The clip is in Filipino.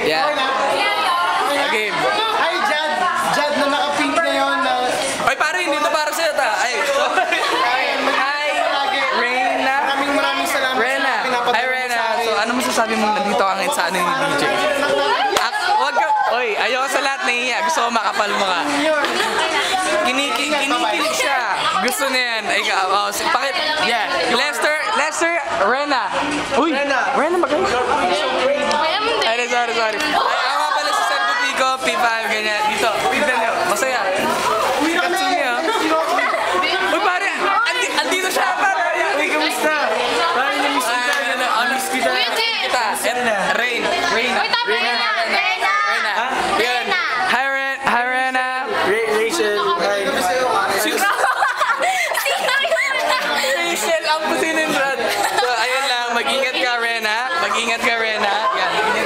Yeah. Okay na? Game. Hi, Jad. Jad na naka-pink ngayon na... Ay, pare, hindi to para sa'yo ta. Ay, Hi, Reyna. Maraming maraming salamat pinapadala Hi, akin. So, ano masasabi mong nandito ngayon sa ano ni DJ? Wag ka. Oy, ayoko sa lahat nahiya. Gusto ko makapal mo ka. Kiniki, kinikilig siya. Gusto niya yan. Ikaw, oh, si, pakit. Yeah. Lester, Lester, Rena. Uy, Rena. Rena magaling sorry, sorry. Ay, ama pala si Sir Bupico, P5, ganyan. Dito, tignan nyo, masaya. Si Katsumi, ha? Uy, pare, andi, andito siya, pare. Uy, kamusta? Pare, namiss kita. Ay, ano? ano, ah, namiss kita. Kita, Rain. Rain. Uy, tapos Rain na. Rain na. Rain na. Rain na. Hi, Rain. Hi, Rain. Rachel. Hi. Rachel, ang pusinin, Brad. So, ayun lang, mag-ingat ka, Rena. Mag-ingat ka, Rena. Yan.